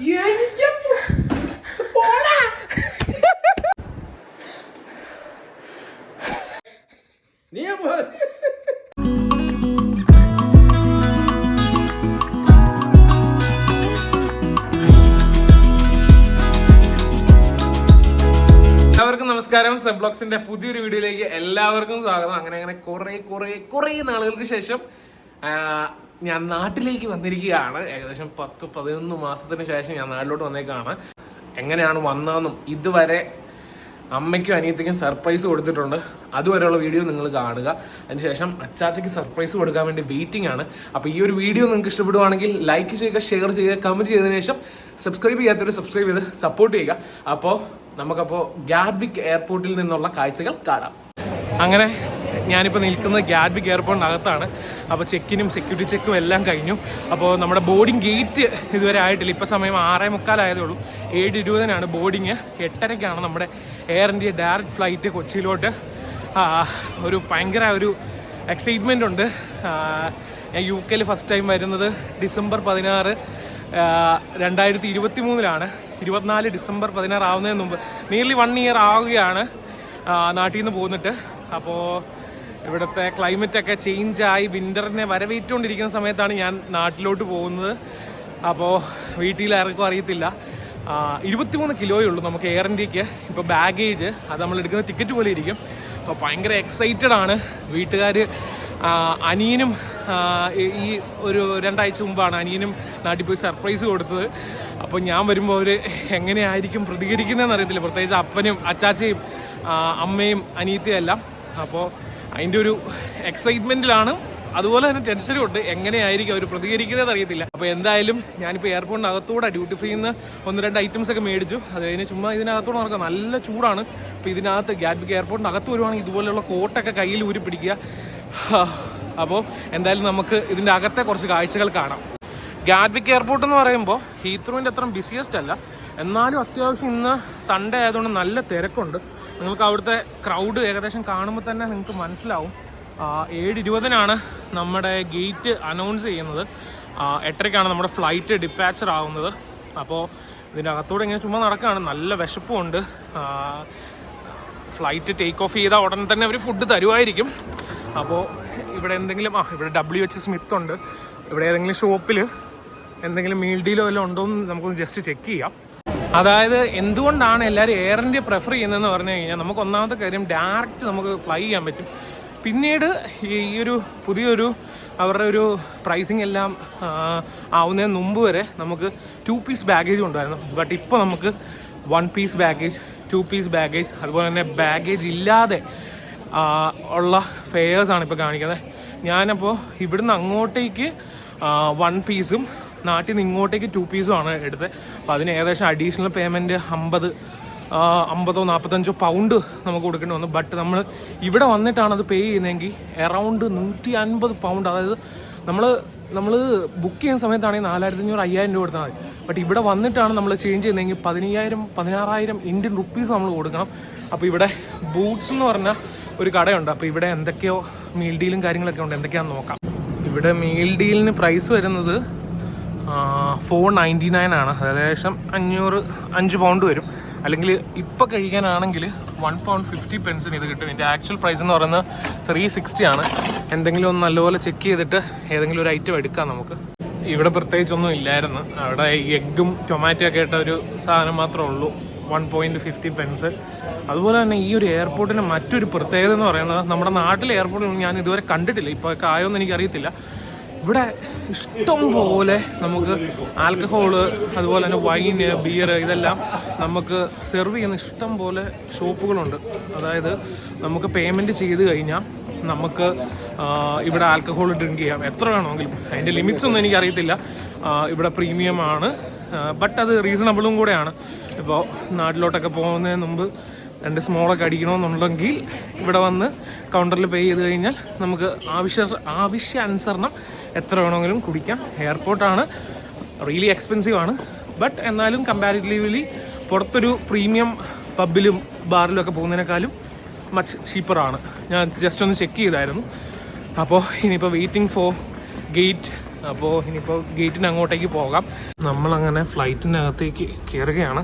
നീ പോ എല്ലാവർക്കും നമസ്കാരം. സെബ്ലോക്സിന്റെ പുതിയൊരു വീഡിയോയിലേക്ക് എല്ലാവർക്കും സ്വാഗതം. അങ്ങനെ അങ്ങനെ കുറെ കുറെ കുറെ നാളുകൾക്ക് ശേഷം ഞാൻ നാട്ടിലേക്ക് വന്നിരിക്കുകയാണ്. ഏകദേശം പത്ത് പതിനൊന്ന് മാസത്തിന് ശേഷം ഞാൻ നാട്ടിലോട്ട് വന്നേക്കാണ്. എങ്ങനെയാണ് വന്നതെന്നും ഇതുവരെ അമ്മയ്ക്കും അനിയത്തിക്കും സർപ്രൈസ് കൊടുത്തിട്ടുണ്ട്. അതുവരെയുള്ള വീഡിയോ നിങ്ങൾ കാണുക. അതിനുശേഷം അച്ചാച്ചയ്ക്ക് സർപ്രൈസ് കൊടുക്കാൻ വേണ്ടി വെയിറ്റിംഗ് ആണ്. അപ്പോൾ ഈ ഒരു വീഡിയോ നിങ്ങൾക്ക് ഇഷ്ടപ്പെടുവാണെങ്കിൽ ലൈക്ക് ചെയ്യുക ഷെയർ ചെയ്യുക കമന്റ് ചെയ്തതിനു ശേഷം സബ്സ്ക്രൈബ് ചെയ്യാത്തവർ സബ്സ്ക്രൈബ് ചെയ്ത് സപ്പോർട്ട് ചെയ്യുക. അപ്പോൾ നമുക്കപ്പോൾ ഗാഡ്വിക് എയർപോർട്ടിൽ നിന്നുള്ള കാഴ്ചകൾ കാണാം. അങ്ങനെ ഞാനിപ്പോൾ നിൽക്കുന്നത് ഗാഡ്ബിക് എയർപോർട്ടിനകത്താണ്. അപ്പോൾ ചെക്കിനും സെക്യൂരിറ്റി ചെക്കും എല്ലാം കഴിഞ്ഞു. അപ്പോൾ നമ്മുടെ ബോർഡിംഗ് ഗേറ്റ് ഇതുവരെ ആയിട്ടില്ല. ഇപ്പോൾ സമയം ആറേ മുക്കാലായതേ ഉള്ളൂ ഏഴ് ഇരുപതിനാണ് ബോർഡിങ് എട്ടരയ്ക്കാണ് നമ്മുടെ എയർ ഇന്ത്യ ഡയറക്റ്റ് ഫ്ലൈറ്റ് കൊച്ചിയിലോട്ട്. ഒരു ഭയങ്കര ഒരു എക്സൈറ്റ്മെന്റ് ഉണ്ട്. ഞാൻ യു കെയിൽ ഫസ്റ്റ് ടൈം വരുന്നത് ഡിസംബർ പതിനാറ് രണ്ടായിരത്തി ഇരുപത്തി മൂന്നിലാണ് ഇരുപത്തിനാല് ഡിസംബർ പതിനാറ് ആവുന്നതിന് മുമ്പ് നിയർലി വൺ ഇയർ ആവുകയാണ് നാട്ടിൽ നിന്ന് പോന്നിട്ട്. അപ്പോൾ ഇവിടുത്തെ ക്ലൈമറ്റൊക്കെ ചേഞ്ചായി വിന്ററിനെ വരവേറ്റുകൊണ്ടിരിക്കുന്ന സമയത്താണ് ഞാൻ നാട്ടിലോട്ട് പോകുന്നത്. അപ്പോൾ വീട്ടിൽ ആർക്കും അറിയത്തില്ല. ഇരുപത്തി ഇരുപത്തിമൂന്ന് കിലോയേ ഉള്ളൂ നമുക്ക് എയർ ഇന്ത്യയ്ക്ക് ഇപ്പോൾ ബാഗേജ് അത് നമ്മൾ എടുക്കുന്ന ടിക്കറ്റ് പോലെ ഇരിക്കും. അപ്പോൾ ഭയങ്കര എക്സൈറ്റഡ് ആണ് വീട്ടുകാർ അനിയനും ഈ ഒരു രണ്ടാഴ്ച മുമ്പാണ് അനിയനും നാട്ടിൽ പോയി സർപ്രൈസ് കൊടുത്തത്. അപ്പോൾ ഞാൻ വരുമ്പോൾ അവർ എങ്ങനെയായിരിക്കും പ്രതികരിക്കുന്നതെന്ന് അറിയത്തില്ല. പ്രത്യേകിച്ച് അപ്പനും അച്ചാച്ചയും അമ്മയും അനിയത്തിയും എല്ലാം. അപ്പോൾ അതിന്റെ ഒരു എക്സൈറ്റ്മെന്റിലാണ് അതുപോലെ തന്നെ ടെൻഷനും ഉണ്ട്. എങ്ങനെയായിരിക്കും അവർ പ്രതികരിക്കുന്നത് അറിയത്തില്ല. അപ്പോൾ എന്തായാലും ഞാനിപ്പോൾ എയർപോർട്ടിനകത്തൂടെ ഡ്യൂട്ടി ഫ്രീ നിന്ന് ഒന്ന് രണ്ട് ഐറ്റംസ് ഒക്കെ മേടിച്ചു. അത് കഴിഞ്ഞ് ചുമ്മാ ഇതിനകത്തൂടെ നടക്കുക. നല്ല ചൂടാണ്. അപ്പോൾ ഇതിനകത്ത് ഗ്യാറ്റ്ബിക് എയർപോർട്ടിനകത്ത് വരുവാണെങ്കിൽ ഇതുപോലെയുള്ള കോട്ടൊക്കെ കയ്യിൽ ഊരി പിടിക്കുക. അപ്പോൾ എന്തായാലും നമുക്ക് ഇതിന്റെ അകത്തെ കുറച്ച് കാഴ്ചകൾ കാണാം. ഗാഡ്വിക് എയർപോർട്ട് എന്ന് പറയുമ്പോൾ ഹീത്രൂവിന്റെ അത്ര ബിസിയസ്റ്റ് അല്ല. എന്നാലും അത്യാവശ്യം ഇന്ന് സൺഡേ ആയതുകൊണ്ട് നല്ല തിരക്കുണ്ട്. നിങ്ങൾക്ക് അവിടുത്തെ ക്രൗഡ് ഏകദേശം കാണുമ്പോൾ തന്നെ നിങ്ങൾക്ക് മനസ്സിലാവും. ഏഴ് ഇരുപതിനാണ് നമ്മുടെ ഗേറ്റ് അനൗൺസ് ചെയ്യുന്നത്. എട്ടരയ്ക്കാണ് നമ്മുടെ ഫ്ലൈറ്റ് ഡിപ്പാച്ചർ ആവുന്നത്. അപ്പോൾ ഇതിന്റെ അകത്തൂടെ ഇങ്ങനെ ചുമ്മാ നടക്കുകയാണ്. നല്ല വിശപ്പുമുണ്ട്. ഫ്ലൈറ്റ് ടേക്ക് ഓഫ് ചെയ്താൽ ഉടനെ തന്നെ അവർ ഫുഡ് തരുമായിരിക്കും. അപ്പോൾ ഇവിടെ എന്തെങ്കിലും ആ ഇവിടെ ഡബ്ല്യു എച്ച് സ്മിത്ത് ഉണ്ട്. ഇവിടെ ഏതെങ്കിലും ഷോപ്പിൽ എന്തെങ്കിലും മീൽ ഡീലോ വല്ലതും ഉണ്ടോ എന്ന് നമുക്കൊന്ന് ജസ്റ്റ് ചെക്ക് ചെയ്യാം. അതായത് എന്തുകൊണ്ടാണ് എല്ലാവരും ഇന്ത്യ പ്രിഫർ ചെയ്യുന്നതെന്ന് പറഞ്ഞു കഴിഞ്ഞാൽ നമുക്ക് ഒന്നാമത്തെ കാര്യം ഡയറക്റ്റ് നമുക്ക് ഫ്ലൈ ചെയ്യാൻ പറ്റും. പിന്നീട് ഈ ഒരു പുതിയൊരു അവരുടെ ഒരു പ്രൈസിങ് എല്ലാം ആവുന്നതിന് മുമ്പ് വരെ നമുക്ക് ടു പീസ് ബാഗേജ് ഉണ്ടായിരുന്നു ബട്ട് ഇപ്പോൾ നമുക്ക് one piece baggage two piece baggage അതുപോലെ തന്നെ ബാഗേജ് ഇല്ലാതെ ഉള്ള ഫെയേഴ്സാണ് ഇപ്പോൾ കാണിക്കുന്നത്. ഞാനപ്പോൾ ഇവിടുന്ന് അങ്ങോട്ടേക്ക് വൺ പീസും നാട്ടിൽ നിന്ന് ഇങ്ങോട്ടേക്ക് ടു പീസും ആണ് എടുത്തത് അപ്പോൾ അതിന് ഏകദേശം അഡീഷണൽ പേയ്മെന്റ് അമ്പത് അമ്പതോ നാൽപ്പത്തഞ്ചോ പൗണ്ട് നമുക്ക് കൊടുക്കേണ്ടി വന്നു. ബട്ട് നമ്മൾ ഇവിടെ വന്നിട്ടാണ് അത് പേ ചെയ്യുന്നതെങ്കിൽ എറൗണ്ട് നൂറ്റി അൻപത് പൗണ്ട് അതായത് നമ്മൾ നമ്മൾ ബുക്ക് ചെയ്യുന്ന സമയത്താണെങ്കിൽ നാലായിരത്തി അഞ്ഞൂറ് അയ്യായിരം രൂപ കൊടുത്താൽ മതി. ബട്ട് ഇവിടെ വന്നിട്ടാണ് നമ്മൾ ചേഞ്ച് ചെയ്യുന്നതെങ്കിൽ പതിനയ്യായിരം പതിനാറായിരം ഇന്ത്യൻ റുപ്പീസ് നമ്മൾ കൊടുക്കണം. അപ്പോൾ ഇവിടെ ബൂട്ട്സ് എന്ന് പറഞ്ഞ ഒരു കടയുണ്ട്. അപ്പോൾ ഇവിടെ എന്തൊക്കെയോ മീൽ ഡീലും കാര്യങ്ങളൊക്കെ ഉണ്ട്. എന്തൊക്കെയാണെന്ന് നോക്കാം. ഇവിടെ മീൽ ഡീലിന് പ്രൈസ് വരുന്നത് ഫോർ നയന്റി നയൻ ആണ്. അതായത് ഏകദേശം അഞ്ഞൂറ് അഞ്ച് പൗണ്ട് വരും. അല്ലെങ്കിൽ ഇപ്പോൾ കഴിക്കാനാണെങ്കിൽ വൺ പൗണ്ട് ഫിഫ്റ്റി പെൻസിന് ഇത് കിട്ടും. ഇതിന്റെ ആക്ച്വൽ പ്രൈസ് എന്ന് പറയുന്നത് ത്രീ സിക്സ്റ്റി ആണ്. എന്തെങ്കിലും ഒന്ന് നല്ലപോലെ ചെക്ക് ചെയ്തിട്ട് ഏതെങ്കിലും ഒരു ഐറ്റം എടുക്കാം നമുക്ക്. ഇവിടെ പ്രത്യേകിച്ചൊന്നും ഇല്ലായിരുന്നു. അവിടെ എഗ്ഗും ടൊമാറ്റോ ഒക്കെ ഇട്ട ഒരു സാധനം മാത്രമേ ഉള്ളൂ. വൺ പോയിന്റ് ഫിഫ്റ്റി പെൻസ് അതുപോലെ തന്നെ ഈ ഒരു എയർപോർട്ടിന്റെ മറ്റൊരു പ്രത്യേകത എന്ന് പറയുന്നത് നമ്മുടെ നാട്ടിലെ എയർപോർട്ടിൽ ഞാൻ ഇതുവരെ കണ്ടിട്ടില്ല. ഇപ്പോൾ ആയോ എന്ന് എനിക്കറിയത്തില്ല. ഇവിടെ ഇഷ്ടം പോലെ നമുക്ക് ആൽക്കഹോൾ അതുപോലെ തന്നെ വൈന് ബിയർ ഇതെല്ലാം നമുക്ക് സെർവ് ചെയ്യുന്ന ഇഷ്ടം പോലെ ഷോപ്പുകളുണ്ട് അതായത് നമുക്ക് പേയ്മെന്റ് ചെയ്ത് കഴിഞ്ഞാൽ നമുക്ക് ഇവിടെ ആൽക്കഹോൾ ഡ്രിങ്ക് ചെയ്യാം. എത്ര വേണമെങ്കിലും. അതിന്റെ ലിമിറ്റ്സ് ഒന്നും എനിക്കറിയത്തില്ല. ഇവിടെ പ്രീമിയം ആണ്. ബട്ട് അത് റീസണബിളും കൂടെയാണ്. ഇപ്പോൾ നാട്ടിലോട്ടൊക്കെ പോകുന്നതിന് മുമ്പ് രണ്ട് സ്മോളൊക്കെ അടിക്കണമെന്നുണ്ടെങ്കിൽ ഇവിടെ വന്ന് കൗണ്ടറിൽ പേ ചെയ്ത് കഴിഞ്ഞാൽ നമുക്ക് ആവശ്യ ആവശ്യാനുസരണം എത്ര വേണമെങ്കിലും കുടിക്കാം. എയർപോർട്ടാണ് റിയലി എക്സ്പെൻസീവ് ആണ്. ബട്ട് എന്നാലും കമ്പാരിറ്റീവ്ലി പുറത്തൊരു പ്രീമിയം പബ്ബിലും ബാറിലും ഒക്കെ പോകുന്നതിനേക്കാളും മച്ച് ചീപ്പറാണ് ഞാൻ ജസ്റ്റ് ഒന്ന് ചെക്ക് ചെയ്തായിരുന്നു. അപ്പോൾ ഇനിയിപ്പോൾ വെയിറ്റിംഗ് ഫോർ ഗേറ്റ് അപ്പോൾ ഇനിയിപ്പോൾ ഗേറ്റിന് അങ്ങോട്ടേക്ക് പോകാം. നമ്മളങ്ങനെ ഫ്ലൈറ്റിന്റെ അകത്തേക്ക് കയറുകയാണ്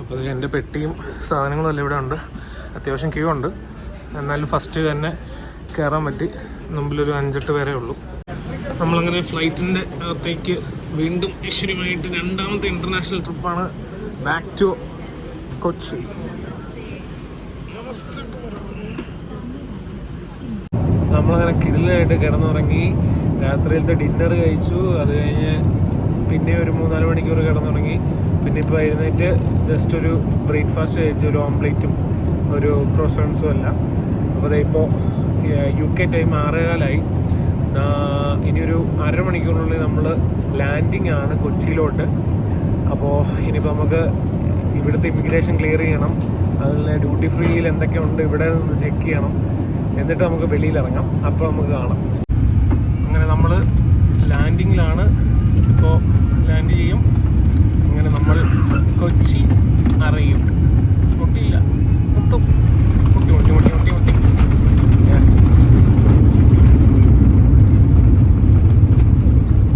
അപ്പോൾ എന്റെ പെട്ടിയും സാധനങ്ങളും എല്ലാം ഇവിടെ ഉണ്ട്. അത്യാവശ്യം ക്യൂ ഉണ്ട്. എന്നാലും ഫസ്റ്റ് തന്നെ കയറാൻ പറ്റി. മുമ്പിലൊരു അഞ്ചെട്ട് പേരേ ഉള്ളൂ. നമ്മളങ്ങനെ ഫ്ലൈറ്റിന്റെ അകത്തേക്ക് വീണ്ടും ഐശ്വര്യമായിട്ട് രണ്ടാമത്തെ ഇന്റർനാഷണൽ ട്രിപ്പാണ് ബാക്ക് ടു കൊച്ചി. നമ്മളങ്ങനെ കിടിലായിട്ട് കിടന്നുറങ്ങി. രാത്രിയിലത്തെ ഡിന്നർ കഴിച്ചു. അത് കഴിഞ്ഞ് പിന്നെ ഒരു മൂന്നാൽ മണിക്കൂർ കിടന്നുറങ്ങി. പിന്നെ ഇപ്പോൾ എഴുന്നേറ്റ് ജസ്റ്റ് ഒരു ബ്രേക്ക്ഫാസ്റ്റ് കഴിച്ചു ഒരു ഓംപ്ലേറ്റും ഒരു ക്രോസൺസും എല്ലാം. അപ്പോൾ ഇപ്പോൾ യു കെ ടൈം ആറേകാലായി. ഇനിയൊരു അരമണിക്കൂറിനുള്ളിൽ നമ്മൾ ലാൻഡിങ് ആണ് കൊച്ചിയിലോട്ട്. അപ്പോൾ ഇനിയിപ്പോൾ നമുക്ക് ഇവിടുത്തെ ഇമിഗ്രേഷൻ ക്ലിയർ ചെയ്യണം. അതുപോലെ ഡ്യൂട്ടി ഫ്രീയിൽ എന്തൊക്കെ ഉണ്ട് ഇവിടെ നിന്ന് ചെക്ക് ചെയ്യണം. എന്നിട്ട് നമുക്ക് വെളിയിൽ ഇറങ്ങാം. അപ്പോൾ നമുക്ക് കാണാം. അങ്ങനെ നമ്മൾ ലാൻഡിങ്ങിലാണ് ഇപ്പോൾ ലാൻഡ് ചെയ്യും. അങ്ങനെ നമ്മൾ കൊച്ചി അറിയും മുട്ടിയില്ല മുട്ടും മുട്ടി മുട്ടി മുട്ടി മുട്ടി മുട്ടി യെസ്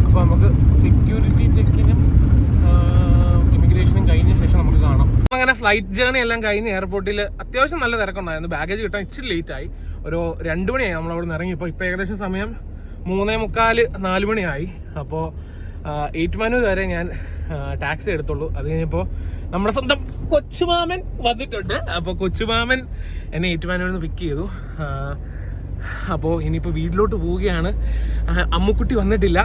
അപ്പോൾ നമുക്ക് സെക്യൂരിറ്റി ചെക്കിനും ഇമിഗ്രേഷനും കഴിഞ്ഞ ശേഷം നമുക്ക് കാണാം അങ്ങനെ ഫ്ലൈറ്റ് ജേർണി എല്ലാം കഴിഞ്ഞ് എയർപോർട്ടിൽ അത്യാവശ്യം നല്ല തിരക്കുണ്ടായിരുന്നു. ബാഗേജ് കിട്ടാൻ ഇച്ചിരി ലേറ്റ് ആയി. ഒരു രണ്ട് മണിയായി നമ്മൾ അവിടെ നിന്ന് ഇറങ്ങിയപ്പോൾ ഇപ്പോൾ ഏകദേശം സമയം മൂന്നേ മുക്കാൽ നാല് മണിയായി. അപ്പോൾ ഏറ്റുമാനൂർ വരെ ഞാൻ ടാക്സി എടുത്തുള്ളൂ. അത് കഴിഞ്ഞപ്പോൾ നമ്മുടെ സ്വന്തം കൊച്ചുമാമൻ വന്നിട്ടുണ്ട്. അപ്പോൾ കൊച്ചുമാമൻ എന്നെ ഏറ്റുമാനൂരിൽ നിന്ന് പിക്ക് ചെയ്തു. അപ്പോൾ ഇനിയിപ്പോൾ വീട്ടിലോട്ട് പോവുകയാണ്. അമ്മുക്കുട്ടി വന്നിട്ടില്ല.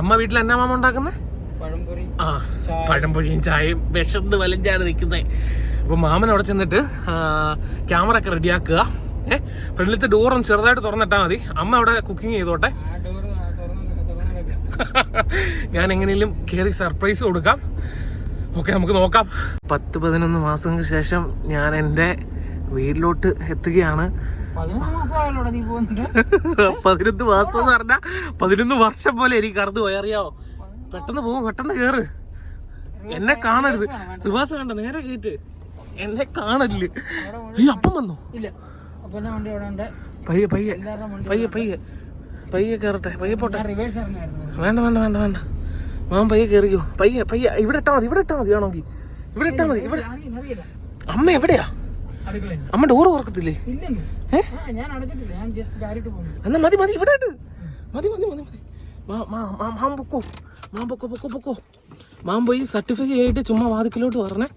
അമ്മ വീട്ടിൽ എന്നാ മാമ ഉണ്ടാക്കുന്നത് ആ പഴംപൊഴിയും ചായയും വിശന്ന് വലഞ്ചാണ് നിൽക്കുന്നത് അപ്പോൾ മാമൻ അവിടെ ചെന്നിട്ട് ക്യാമറ ഒക്കെ റെഡിയാക്കുക ഏഹ് ഫ്രണ്ടിലത്തെ ഡോറും ചെറുതായിട്ട് തുറന്നിട്ടാൽ മതി. അമ്മ അവിടെ കുക്കിംഗ് ചെയ്തോട്ടെ. ഞാൻ എങ്ങനെയും കയറി സർപ്രൈസ് കൊടുക്കാം. ഓക്കെ നമുക്ക് നോക്കാം. പത്ത് പതിനൊന്ന് മാസങ്ങൾക്ക് ശേഷം ഞാൻ എന്റെ വീട്ടിലോട്ട് എത്തുകയാണ്. പതിനൊന്ന് മാസം എന്ന് പറഞ്ഞാൽ പതിനൊന്ന് വർഷം പോലെ എനിക്ക് കടന്നു പോയി. അറിയാവോ? പെട്ടെന്ന് പോകും പെട്ടെന്ന് കേറ് എന്നെ കാണരുത് റിവേഴ്സ് വേണ്ട നേരെ കയറ്റ് എന്നെ കാണരുത് ഈ അപ്പം വന്നോ ഇല്ല പയ്യെ പയ്യെ പയ്യെ പയ്യെ പയ്യെ കയറട്ടെ പയ്യെ പോട്ടെ വേണ്ട വേണ്ട വേണ്ട വേണ്ട മാം പയ്യെ കയറിക്കോ പയ്യെ പയ്യെ ഇവിടെ ഇട്ടാ മതി ഇവിടെ ഇട്ടാ മതി ആണെങ്കിൽ ഇവിടെ ഇട്ടാ മതി ഇവിടെ അമ്മ എവിടെയാ അമ്മ ഡോറ് തുറക്കത്തില്ലേ എന്നാ മതി മതി ഇവിടെ മതി മതി മതി മതി മാ മാ മാം പൊക്കോ മാം പൊക്കോ പൊക്കോ പൊക്കോ. മാം പോയി സർട്ടിഫിക്കറ്റ് ആയിട്ട് ചുമ്മാ വാതിക്കലോട്ട് പറഞ്ഞേ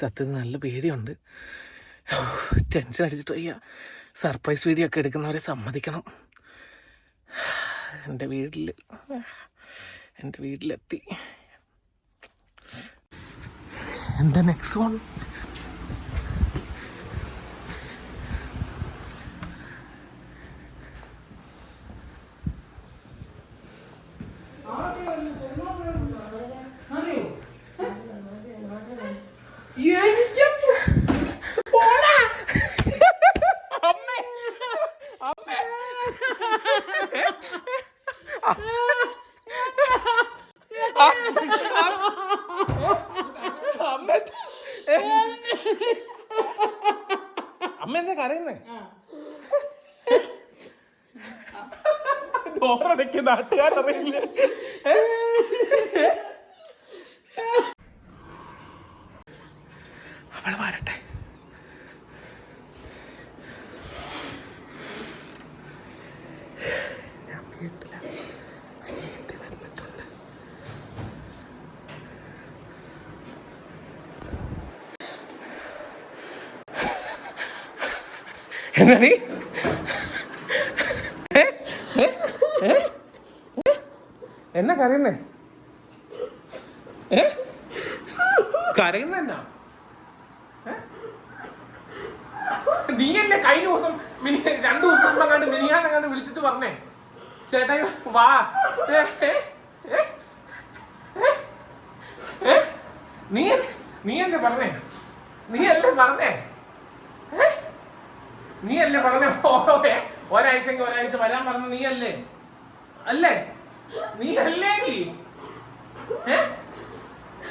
സത്യത്തിൽ നല്ല പേടിയുണ്ട്. ടെൻഷൻ അടിച്ചിട്ട് വയ്യ. സർപ്രൈസ് വീഡിയോ ഒക്കെ എടുക്കുന്നവരെ സമ്മതിക്കണം. എന്റെ വീട്ടിൽ എന്റെ വീട്ടിലെത്തി. എന്റെ നെക്സ്റ്റ് വൺ അമ്മ എന്താ കരയുന്നേ? ഡോറടയ്ക്ക് നാട്ടുകാരറിയില്ല. അവൾ വരട്ടെ എന്നാണ് എന്നാ കരയുന്നേ? ഏ? കരയുന്ന എന്നാ? നീ എന്നെ കഴിഞ്ഞ ദിവസം മിനി രണ്ടു ദിവസം കണ്ട് മിനിയാന്ന് കണ്ട് വിളിച്ചിട്ട് പറഞ്ഞേ. ചേട്ടാ വാ. നീ? നീ എന്നെ- പറഞ്ഞേ. നീ അല്ലേ പറഞ്ഞേ? നീ അല്ലേ പറഞ്ഞു? ഓ, ഏ, ഒരാഴ്ചക്ക് ഒരാഴ്ച വരാൻ പറഞ്ഞ നീ അല്ലേ? അല്ലേ നീ അല്ലേ നീ?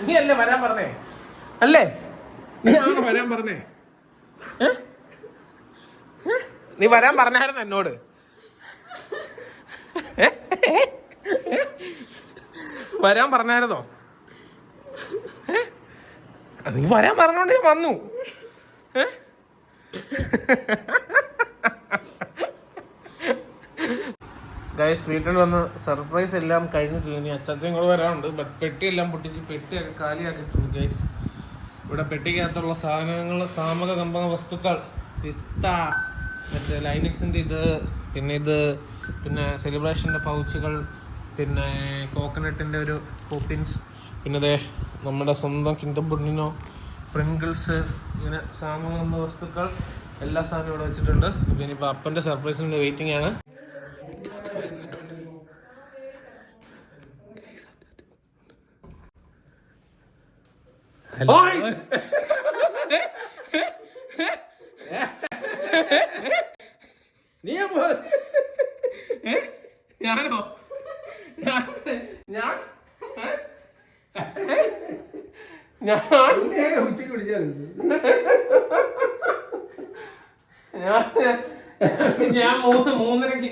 നീ അല്ലേ വരാൻ പറഞ്ഞേ? അല്ലേ? നീ ആണോ വരാൻ പറഞ്ഞേ? നീ വരാൻ പറഞ്ഞായിരുന്നു എന്നോട്. വരാൻ പറഞ്ഞായിരുന്നോ? നീ വരാൻ പറഞ്ഞോണ്ട് ഞാൻ വന്നു. ഏ? ഗൈസ് വീട്ടിൽ വന്ന് സർപ്രൈസ് എല്ലാം കഴിഞ്ഞിട്ടില്ല. ഇനി അച്ചാച്ചയും കൂടെ വരാറുണ്ട് ബട്ട് പെട്ടി എല്ലാം പൊട്ടിച്ച് പെട്ടിയൊക്കെ കാലിയാക്കിയിട്ടുണ്ട് ഗൈസ് ഇവിടെ പെട്ടിക്കകത്തുള്ള സാധനങ്ങൾ സാമക കമ്പക വസ്തുക്കൾ. പിസ്ത. മറ്റേ ലൈനിക്സിന്റെ ഇത് പിന്നെ ഇത് പിന്നെ സെലിബ്രേഷന്റെ പൗച്ചുകൾ പിന്നെ കോക്കനട്ടിന്റെ ഒരു പോപ്പിൻസ് പിന്നെ ദേ നമ്മുടെ സ്വന്തം കിങ്ഡം ബുണ്ണിനോ പ്രിങ്കിൾസ് ഇങ്ങനെ സാധനങ്ങൾ എന്ന വസ്തുക്കൾ എല്ലാ സാധനവും ഇവിടെ വെച്ചിട്ടുണ്ട്. അപ്പം ഇനിയിപ്പോൾ അപ്പന്റെ സർപ്രൈസിന്റെ വെയിറ്റിംഗ് ആണ്. നീ പോ ഞാനോ ഞാൻ ഞാൻ ഏ? ഏ? ഞാൻ ഉണ്ണിയൊക്കെ ഉച്ചയ്ക്ക് വിളിച്ചാൽ ഞാൻ ഞാൻ മൂന്ന് മൂന്നരക്ക്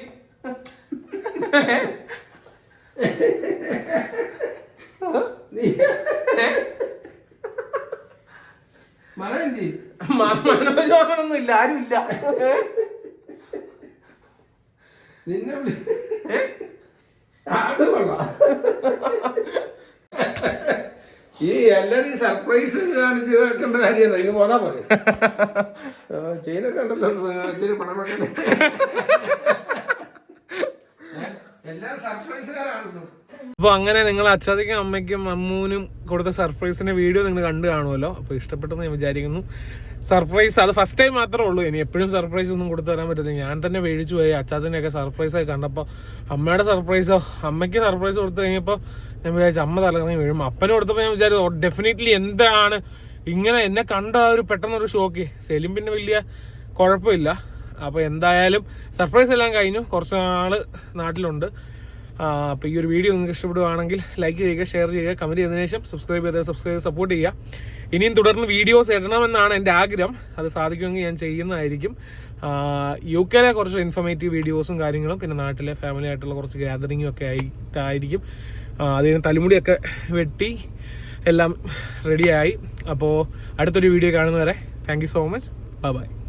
മനോജോമനൊന്നും ഇല്ല ആരും ഇല്ല നിന്നെ ആ കൊള്ളാം ഈ എല്ലാരും ഈ സർപ്രൈസ് കാണിച്ച് വെക്കേണ്ട കാര്യമല്ല. ഇത് പോന്നാ പോലെ ചെയിനൊക്കെ ഉണ്ടല്ലോ. ഇച്ചിരി പണം അപ്പോൾ അങ്ങനെ നിങ്ങൾ അച്ഛാദിക്കും അമ്മയ്ക്കും അമ്മൂനും കൊടുത്ത സർപ്രൈസിന്റെ വീഡിയോ നിങ്ങൾ കണ്ടു കാണുമല്ലോ. അപ്പോൾ ഇഷ്ടപ്പെട്ടെന്ന് ഞാൻ വിചാരിക്കുന്നു. സർപ്രൈസ് അത് ഫസ്റ്റ് ടൈം മാത്രമേ ഉള്ളൂ. ഇനി എപ്പോഴും സർപ്രൈസ് ഒന്നും കൊടുത്തു തരാൻ പറ്റുന്നില്ല ഞാൻ തന്നെ മേടിച്ചു പോയി. അച്ചാച്ചനെയൊക്കെ സർപ്രൈസായി കണ്ടപ്പോൾ അമ്മയുടെ സർപ്രൈസോ അമ്മയ്ക്ക് സർപ്രൈസ് കൊടുത്തു കഴിഞ്ഞപ്പോൾ ഞാൻ വിചാരിച്ചു അമ്മ തലകറങ്ങി വീഴും. അപ്പന് കൊടുത്തപ്പോൾ ഞാൻ വിചാരിച്ചു ഡെഫിനറ്റ്ലി എന്താണ്? ഇങ്ങനെ എന്നെ കണ്ട ഒരു പെട്ടെന്നൊരു ഷോക്ക് സെലിം പിന്നെ വലിയ കുഴപ്പമില്ല. അപ്പോൾ എന്തായാലും സർപ്രൈസ് എല്ലാം കഴിഞ്ഞു. കുറച്ച് നാൾ നാട്ടിലുണ്ട്. അപ്പോൾ ഈ ഒരു വീഡിയോ നിങ്ങൾക്ക് ഇഷ്ടപ്പെടുവാണെങ്കിൽ ലൈക്ക് ചെയ്യുക ഷെയർ ചെയ്യുക കമന്റ് ചെയ്തതിനു ശേഷം സബ്സ്ക്രൈബ് ചെയ്ത് സബ്സ്ക്രൈബ് സപ്പോർട്ട് ചെയ്യുക. ഇനിയും തുടർന്ന് വീഡിയോസ് ഇടണമെന്നാണ് എന്റെ ആഗ്രഹം. അത് സാധിക്കുമെങ്കിൽ ഞാൻ ചെയ്യുന്നതായിരിക്കും. യു കെയിലെ കുറച്ച് ഇൻഫർമേറ്റീവ് വീഡിയോസും കാര്യങ്ങളും പിന്നെ നാട്ടിലെ ഫാമിലി ആയിട്ടുള്ള കുറച്ച് ഗ്യാതറിങ്ങും ഒക്കെ ആയിട്ടായിരിക്കും. അതിന് തലമുടിയൊക്കെ വെട്ടി എല്ലാം റെഡിയായി അപ്പോൾ അടുത്തൊരു വീഡിയോ കാണുന്നവരെ thank you so much bye bye